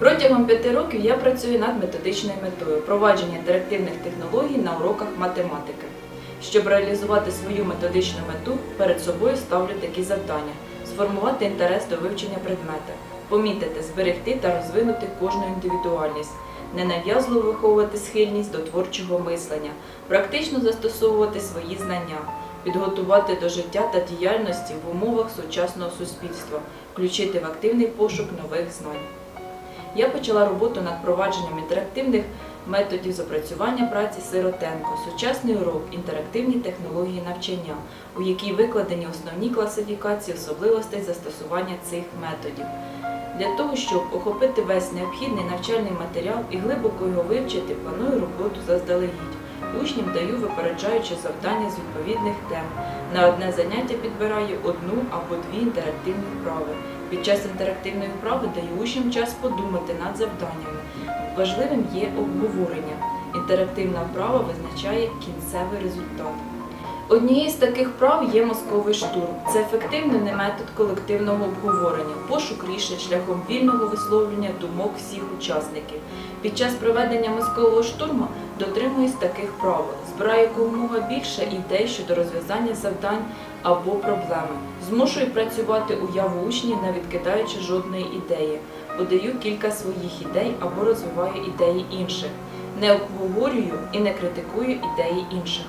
Протягом п'яти років я працюю над методичною метою провадження інтерактивних технологій на уроках математики. Щоб реалізувати свою методичну мету, перед собою ставлю такі завдання: сформувати інтерес до вивчення предмета, помітити, зберегти та розвинути кожну індивідуальність, ненав'язливо виховувати схильність до творчого мислення, практично застосовувати свої знання, підготувати до життя та діяльності в умовах сучасного суспільства, включити в активний пошук нових знань. Я почала роботу над провадженням інтерактивних методів запрацювання праці Сиротенко, сучасний урок, інтерактивні технології навчання, у якій викладені основні класифікації особливостей застосування цих методів. Для того, щоб охопити весь необхідний навчальний матеріал і глибоко його вивчити, планую роботу заздалегідь. Учням даю випереджаючі завдання з відповідних тем. На одне заняття підбираю одну або дві інтерактивні вправи. Під час інтерактивної вправи даю учням час подумати над завданнями. Важливим є обговорення. Інтерактивна вправа визначає кінцевий результат. Однією з таких вправ є мозковий штурм. Це ефективний метод колективного обговорення, пошук рішень шляхом вільного висловлення думок всіх учасників. Під час проведення мозкового штурму дотримуюсь таких правил. Збираю якомога більше ідей щодо розв'язання завдань або проблеми. Змушую працювати уяву учнів, не відкидаючи жодної ідеї. Подаю кілька своїх ідей або розвиваю ідеї інших. Не обговорюю і не критикую ідеї інших.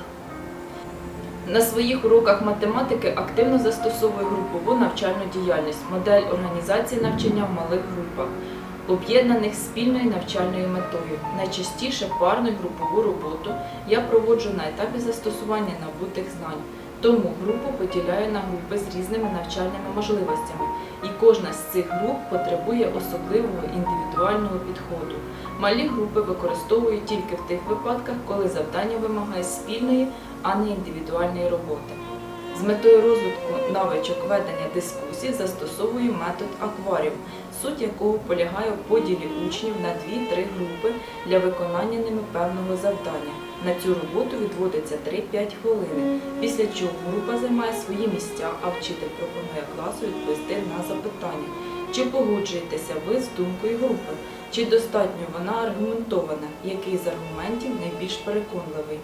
На своїх уроках математики активно застосовує групову навчальну діяльність, модель організації навчання в малих групах, об'єднаних спільною навчальною метою. Найчастіше парну і групову роботу я проводжу на етапі застосування набутих знань. Тому групу поділяю на групи з різними навчальними можливостями, кожна з цих груп потребує особливого індивідуального підходу. Малі групи використовують тільки в тих випадках, коли завдання вимагає спільної, а не індивідуальної роботи. З метою розвитку навичок ведення дискусій застосовую метод акваріум, суть якого полягає в поділі учнів на 2-3 групи для виконання ними певного завдання. На цю роботу відводиться 3-5 хвилин, після чого група займає свої місця, а вчитель пропонує класу відповісти на запитання. Чи погоджуєтеся ви з думкою групи? Чи достатньо вона аргументована? Який з аргументів найбільш переконливий?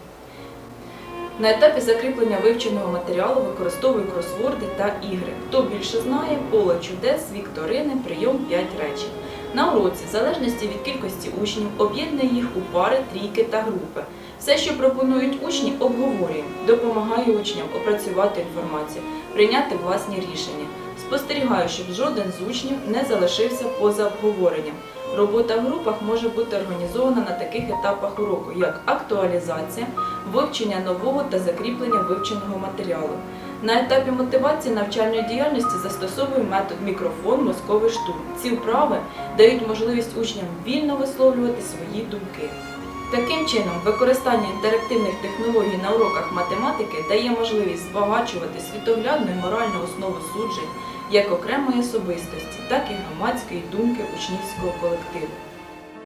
На етапі закріплення вивченого матеріалу використовую кросворди та ігри. Хто більше знає, поле чудес, вікторини, прийом 5 речень. На уроці, в залежності від кількості учнів, об'єднує їх у пари, трійки та групи. Все, що пропонують учні, обговорюємо, допомагаю учням опрацювати інформацію, прийняти власні рішення. Спостерігаю, щоб жоден з учнів не залишився поза обговоренням. Робота в групах може бути організована на таких етапах уроку, як актуалізація, вивчення нового та закріплення вивченого матеріалу. На етапі мотивації навчальної діяльності застосовую метод мікрофон, мозковий штурм. Ці вправи дають можливість учням вільно висловлювати свої думки. Таким чином, використання інтерактивних технологій на уроках математики дає можливість збагачувати світоглядну і моральну основу суджень як окремої особистості, так і громадської думки учнівського колективу.